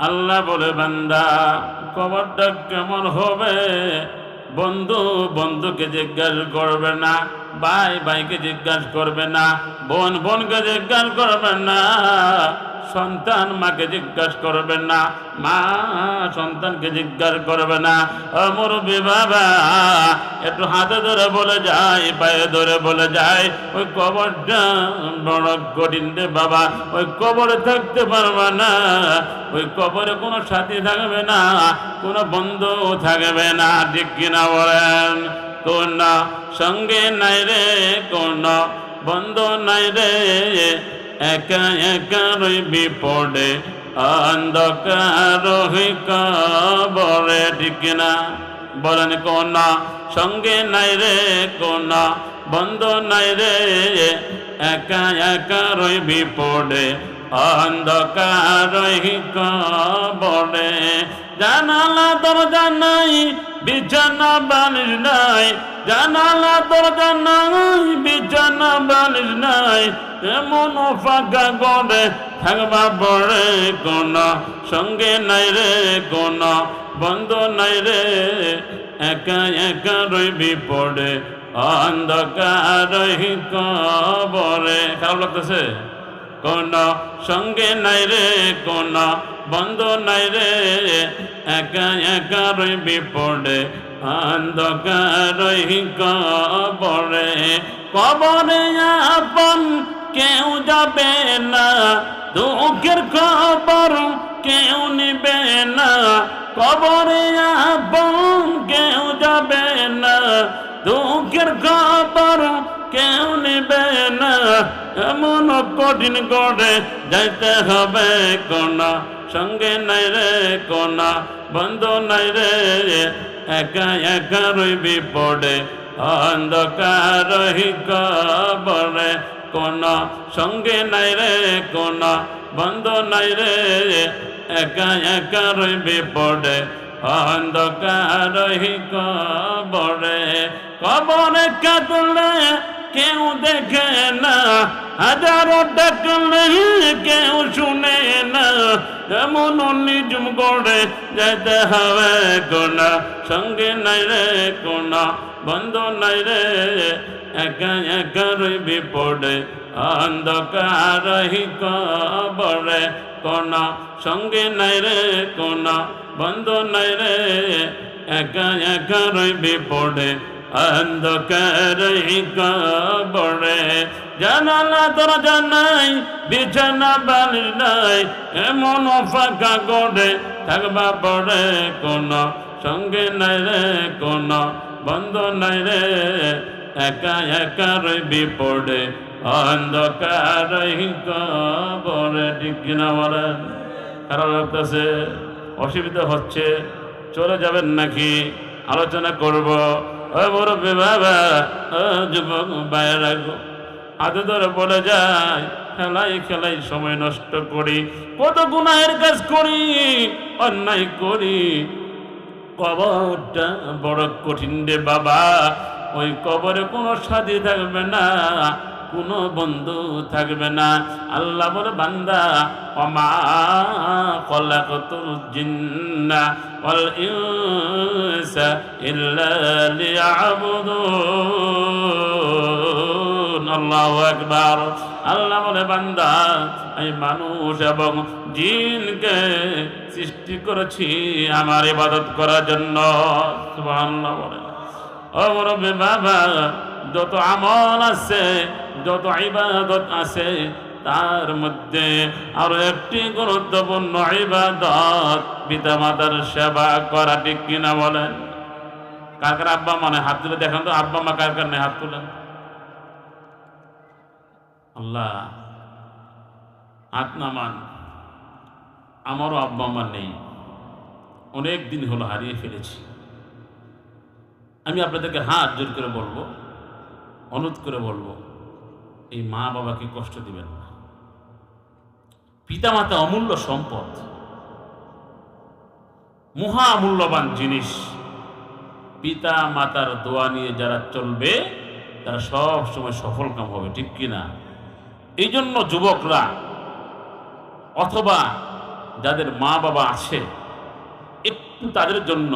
আল্লাহ বলে, বান্দা, কবরটা কেমন হবে? বন্ধু, বন্ধুকে জিজ্ঞাসা করবে না, ভাই, ভাইকে জিজ্ঞাসা করবে না, বোন, বোনকে জিজ্ঞাসা করবে না। সন্তান মাকে জিজ্ঞাসা করবে না, মা সন্তানকে জিজ্ঞাসা করবে না। অমর বাবা, একটু হাতে ধরে বলে যায় পায়ে ধরে বলে যায় ওই কবরটা বড় কঠিন রে বাবা, ওই কবরে থাকতে পারবে না, ওই কবরে কোনো সাথী থাকবে না, কোনো বন্ধু থাকবে না, ঠিক কিনা বলেন? কোন সঙ্গে নাই রে, কোন বন্ধু নাই রে একা একা বিপদে অন্ধকার কবরে ঠিক না। বলেন কোনা সঙ্গে নাই রে কোনা বন্ধ নাই রে। একা একা রই পড়ে অন্ধকার কবরে জানালা, দরজা নাই, বিছানা, বালিশ নাই, জানালা, দরজা নাই, বিছানা, বালিশ নাই, এমন ফাঁকা করে থাকবা পড়ে কোন সঙ্গে নাই রে, কোন বন্ধ নাই রে, একা একা রইবি পড়ে অন্ধকার কবরে খারাপ লাগতেছে? কোন সঙ্গে নাই রে কোন বন্ধ নাই রে। একা একা রইবি পড়ে, অন্ধকার কবরে। কবরে আপন কেউ যাবে না, দুঃখের খবর কেউ নিবে না। কবরে আপন কেউ যাবে না, দুঃখের খবর এমন কঠিন করে যাইতে হবে কোন সঙ্গে নাই রে কোন বন্ধ নাই রে, একা একা রইবি পড়ে। অন্ধকার কবরে কোন সঙ্গে নাই রে কোন বন্ধ নাই রে, একা একা রইবি পড়ে। অন্ধকার কবরে কবরে কাটলে কেউ দেখে না, হাজারো ডাকলে কেউ শুনে না। এমন নিজম করে যেতে হবে কোনা সঙ্গে নাই রে কোনা বন্ধ নাই রে, একা একা রইবি পড়ে অন্ধকার কবরে কোনা সঙ্গে নাই রে কোনা বন্ধ নাই রে, একা একা রইবি পড়ে অন্ধকার কবরে জানালা, দরজা নাই, বিছানা বালিশ নাই, এমন ফাঁকা করে থাকবা পড়ে কোন, সঙ্গে নাই রে কোন, বন্ধ নাই রে, একা একা রইবি পড়ে। অন্ধকার কবরে ঠিক কিনা বলেন? খারাপ লাগতেছে? অসুবিধা হচ্ছে? চলে যাবেন নাকি? আলোচনা করব। ও মুরব্বী বাবা, ও যুবক বাইরে হাতে ধরে বলে যায় খেলাই খেলাই সময় নষ্ট করি, কত গুনাহের কাজ করি, অন্যায় করি। কবরটা বড় কঠিন রে বাবা, ওই কবরে কোনো সাথী থাকবে না। কোনো বন্ধু থাকবে না। আল্লাহ বলে, বান্দা অমা কলাকতুল জিন্না ইল্লা লিয়াবুদুন। আল্লাহু বলে, বান্দা, আমি মানুষ এবং জিনকে সৃষ্টি করেছি আমার ইবাদত করার জন্য। বলে। ও বাবা যত আমল আছে, যত ইবাদত আছে, তার মধ্যে আরও একটি গুরুত্বপূর্ণ ইবাদত পিতা মাতার সেবা করা, ঠিক কিনা বলেন? কার কার আব্বা মানে হাত তুলে দেখেন তো, আব্বা মা কার কার নেই হাত তুলেন? আল্লাহ হাত আমারও আব্বা মা নেই, অনেক দিন হলো হারিয়ে ফেলেছি। আমি আপনাদেরকে হাত জোর করে বলব অনুরোধ করে বলব, এই মা বাবাকে কষ্ট দিবেন না। পিতামাতা অমূল্য সম্পদ, মহা মূল্যবান জিনিস। পিতা মাতার দোয়া নিয়ে যারা চলবে, তারা সব সময় সফল কাম হবে, ঠিক কিনা এই জন্য যুবকরা, অথবা যাদের মা বাবা আছে, একটু তাদের জন্য,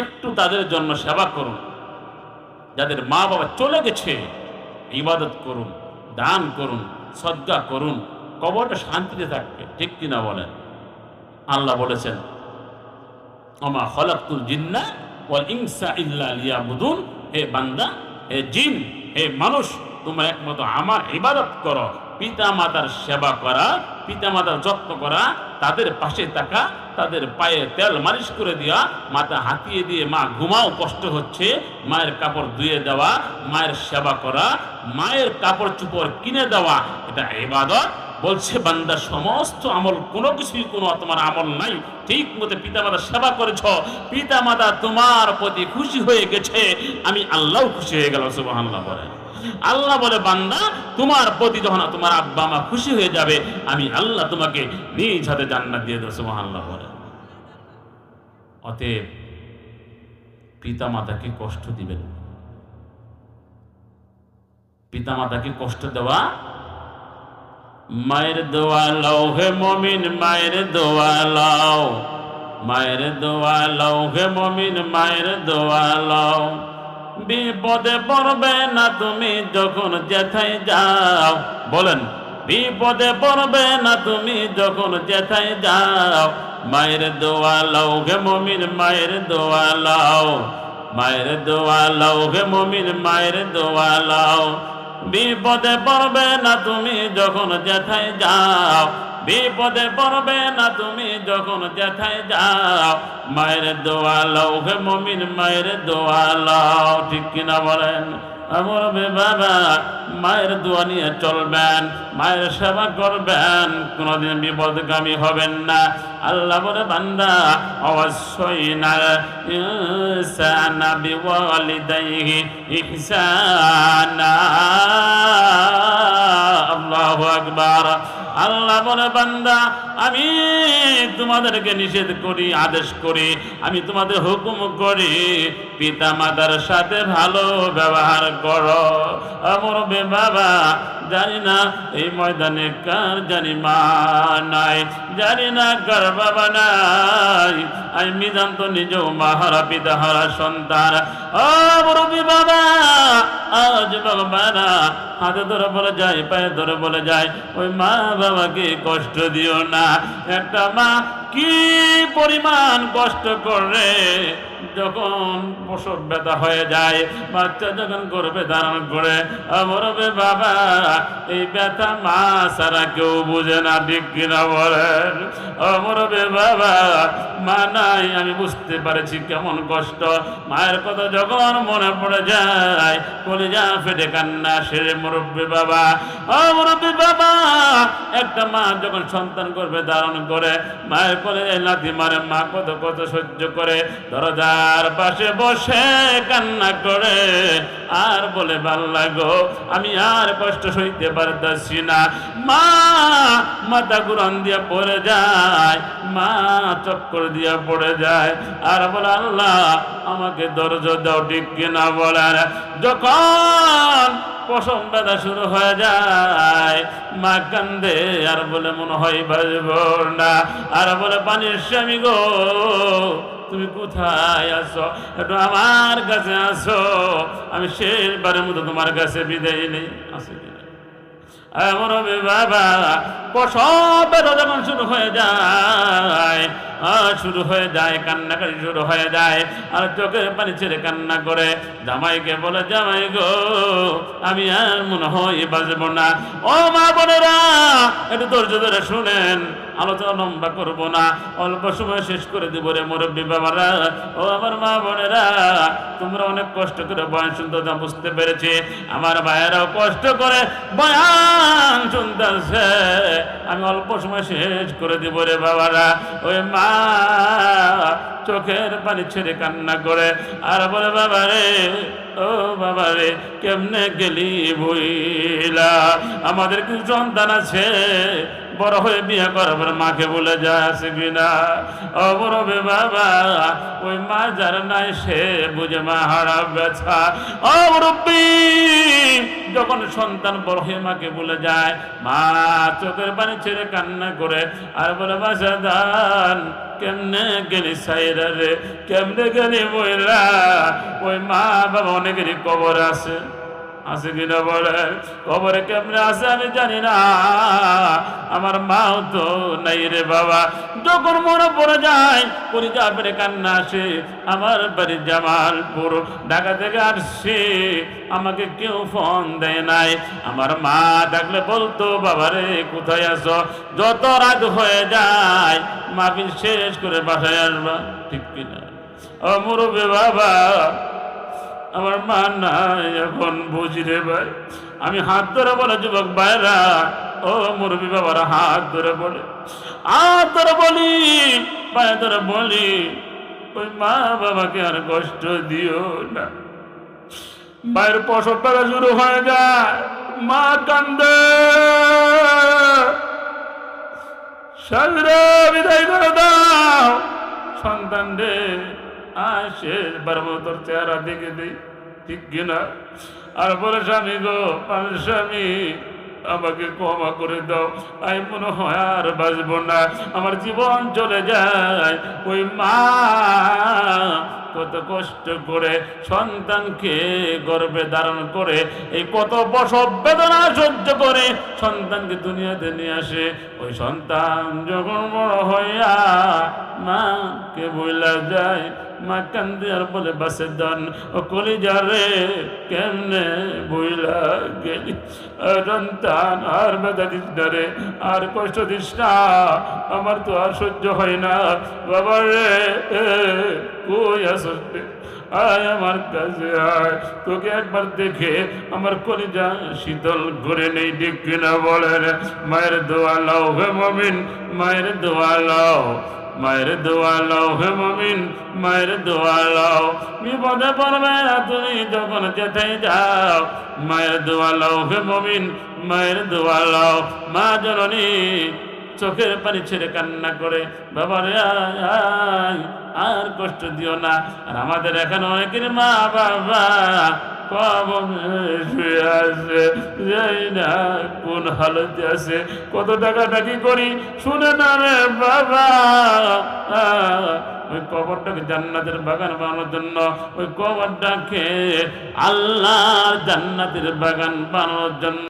একটু তাদের জন্য সেবা করুন। যাদের মা বাবা চলে গেছে, ইবাদত করুন, দান করুন, সদ্গা করুন, কবরটা শান্তিতে থাকবে, ঠিক কিনা বলেন? আল্লাহ বলেছেন আমা খলাকুল জিন্না ওয়াল ইনসা ইল্লা লিয়াবুদুন। হে বান্দা, হে জিন, হে মানুষ, তোমরা একমাত্র আমার ইবাদত করো। পিতা মাতার সেবা করা পিতা মাতার যত্ন করা, তাদের পাশে থাকা তাদের পায়ে তেল মালিশ করে দেওয়া মাথা হাতিয়ে দিয়ে মা ঘুমাও, কষ্ট হচ্ছে। মায়ের কাপড় ধুয়ে দেওয়া, মায়ের সেবা করা, মায়ের কাপড় চুপড় কিনে দেওয়া, এটা এবাদত বলছে, বান্দা, সমস্ত আমল কোনো কিছুই কোনো তোমার আমল নাই। ঠিক মতো পিতামাতা সেবা করেছ, পিতামাতা তোমার প্রতি খুশি হয়ে গেছে। আমি আল্লাহ খুশি হয়ে গেল সুবহানাল্লাহ বলে। আল্লাহ বলে, বান্দা, তোমার প্রতি যখন তোমার আব্বা মা খুশি হয়ে যাবে, আমি আল্লাহ তোমাকে নিজ হাতে জান্নাত দিয়ে দেবো সুবহানাল্লাহ বলে। অতএব পিতামাতাকে কষ্ট দিবেন না। পিতামাতাকে কষ্ট দেওয়া, মায়ের দোয়া লও হে মমিন, মায়ের দোয়া লও। মায়ের দোয়া লও হে মমিন, মায়ের দোয়া লও। বিপদে পড়বে না তুমি যখন যেথায় যাও। বলেন, বিপদে পড়বে না তুমি যখন যেথায় যাও। মায়ের দোয়া লও হে মমিন, মায়ের দোয়া লও। মায়ের দোয়া লও হে মমিন, মায়ের দোয়া লও। বিপদে পড়বে না তুমি যখন যেথায় যাও। বিপদে পড়বে না তুমি যখন যেথায় যাও। মায়ের দোয়া লও হে মমিন, মায়ের দোয়া লও। ঠিক কিনা বলেন? বাবা, মায়ের দোয়া নিয়ে চলবেন, মায়ের সেবা করবেন, কোনোদিন বিপদগামী হবেন না। আল্লাহ বলে, বান্দা, অবশ্যই না। ইনসানা বিওয়ালিদাইহি ইহসানা। আল্লাহু আকবার। আল্লাহ বলে, বান্দা, আমি তোমাদেরকে নিষেধ করি, আদেশ করি, আমি তোমাদের হুকুম করি পিতা মাতার সাথে ভালো ব্যবহার করো। আমার বে বাবা, জানি না, এই ময়দানে কার জানি মা নাই, জানি না কার বাবা নাই। আমি মিজান তো নিজেও মা হারা পিতা হারা সন্তান। ও মুরব্বী বাবা, আজ বাবারা, হাতে ধরে বলে যায়, পায়ে ধরে বলে যায়, ওই মা বাবাকে কষ্ট দিও না। একটা মা কি পরিমাণ কষ্ট করে যখন প্রসব ব্যথা হয়ে যায়, বাচ্চা যখন গর্ভে ধারণ করে মরবে বাবা, এই ব্যথা মা সারা কেউ বুঝে না, ঠিক কিনা বলেন? মরবে বাবা, মা নাই, আমি বুঝতে পারছি কেমন কষ্ট। মায়ের কথা যখন মনে পড়ে যায়, কলিজা ফেটে কান্না, সেরে মুরব্বী বাবা ও মুরব্বী বাবা, একটা মা যখন সন্তান করবে ধারণ করে, মায়ের কোলে লাথি মারে, মা কত কত সহ্য করে। দরজার পাশে বসে কান্না করে। আর বলে ভালো লাগো আমি আর কষ্ট সইতে পারতেছি না। মা, মাথা গুরান দিয়ে পড়ে যায়, মা চক্কর দিয়ে পড়ে যায়। আর বলে, আল্লাহ, আমাকে দরজ দাও, ঠিক কিনা বলার। যখন পশম ব্যথা শুরু হয়ে যায়, মা কান্দে, আর বলে, মনে হয় বাজব না। আর বলে পানির স্বামী গো। তুমি কোথায় আসো একটু আমার কাছে আসো আমি শেষবারের মতো তোমার কাছে বিদায় নেই। আসে হবে বাবা, প্রসব ব্যথা যখন শুরু হয়ে যায়। শুরু হয়ে যায়, কান্নাকাটি শুরু হয়ে যায়। আর চোখের পানি ছেড়ে কান্না করে। জামাইকে বলে, জামাই গো, আমি আর মনে হয় বাজবো না। ও মা বোনেরা, একটু ধৈর্য ধরে শুনেন। আলোচনা লম্বা করব না। অল্প সময় শেষ করে দিব রে মুরব্বী বাবারা। ও আমার মা বোনেরা, তোমরা অনেক কষ্ট করে বয়ান শুনতে বুঝতে পেরেছি। আমার ভাইয়েরাও কষ্ট করে বয়ান শুনতেছে। আমি অল্প সময় শেষ করে দিব রে বাবারা। ওই মা চোখের পানি ছেড়ে কান্না করে। আর বলে বাবা রে ও বাবা রে কেমনে গেলি বইলা আমাদের কিছু সন্তান আছে? বড় হয়ে বিয়ে করার মাকে বলে যায় আছে কিনা ও মুরব্বী বাবা, ওই মা যার নাই, সে বুঝে মা হারা ব্যথা। ও মুরব্বী, যখন সন্তান বড় হয়ে মাকে বলে যায়, মা চোখের পানি ছেড়ে কান্না করে, আর বলে বাসা দান কেমনে গেলি সাইরা রে? কেমনে গেলি বইরা ওই মা বাবা অনেকেরই কবর আছে। আছে কিনা বলে? কবরে কেমনে আছে আমি জানি না। আমার মাও তো নাই রে বাবা। যখন মনে পড়ে যায় পরিচা পেরে কান্না আসে। আমার বাড়ি জামালপুর, ঢাকা থেকে আসছে। আমাকে কেউ ফোন দেয় নাই। আমার মা ডাকলে বলতো বাবারে কোথায় আছো? যত রাত হয়ে যায়, মাহফিল শেষ করে বাসায় আসবা, ঠিক কিনা? ও মুরব্বী বাবা আমার মা নাই এখন, বুঝি রে ভাই। আমি হাত ধরে বলে, যুবক ভাইরা, ও মুরবি বাবারা, হাত ধরে বলে। হাত ধরে বলি পায়ে ধরে বলি, ওই মা বাবাকে আর কষ্ট দিও না। মায়ের প্রসব বেলা শুরু হয়ে যায়। মা কান্দে। বিদায় করে দাও, সন্তান রে। বারবার তোর চেহারা দেখে দিই। ঠিক কিনা? আর বলে, স্বামী গো স্বামী, আমাকে ক্ষমা করে দাও। আমি মনে হয় আর বাঁচবো না। আমার জীবন চলে যায়। ওই মা কত কষ্ট করে সন্তানকে গর্বে ধারণ করে, এই কত বছর বেদনা সহ্য করে সন্তানকে দুনিয়াতে নিয়ে আসে। ওই সন্তান যখন বড় হইয়া মাকে বইলা যায় মা কান্দি আর বলে, বাসে দান ও কলি যারে কেমনে বইলা গেলি? সন্তান আর বেদা দিস না রে, আর কষ্ট দিস না, আমার তো আর সহ্য হয় না। বাবা রে কই আসস রে? আয় আমার কাছে আয়, তোকে একবার দেখে আমার কলিজা শীতল করে নেই। ঠিক কিনা বলেন মায়ের দোয়া লাও হে মমিন, মায়ের দোয়া লাও মায়ের দোয়া লাও হে মমিন, মায়ের দোয়া লাও বিপদে পড়বে না তুমি যখন যেতে যাও। মায়ের দোয়া লাও হে মমিন, মায়ের দোয়া লাও মা জননী চোখের পানি ছেড়ে কান্না করে, বাবারে আর কষ্ট দিও না। আর আমাদের এখানে অনেকের মা বাবা শুয়ে আছে যাই না কোন হালতে আছে। কত টাকা টাকি করি? শুনে না রে বাবা। ওই কবরটাকে জান্নাতের বাগান বানানোর জন্য ওই কবরটাকে আল্লাহ জান্নাতের বাগান বানানোর জন্য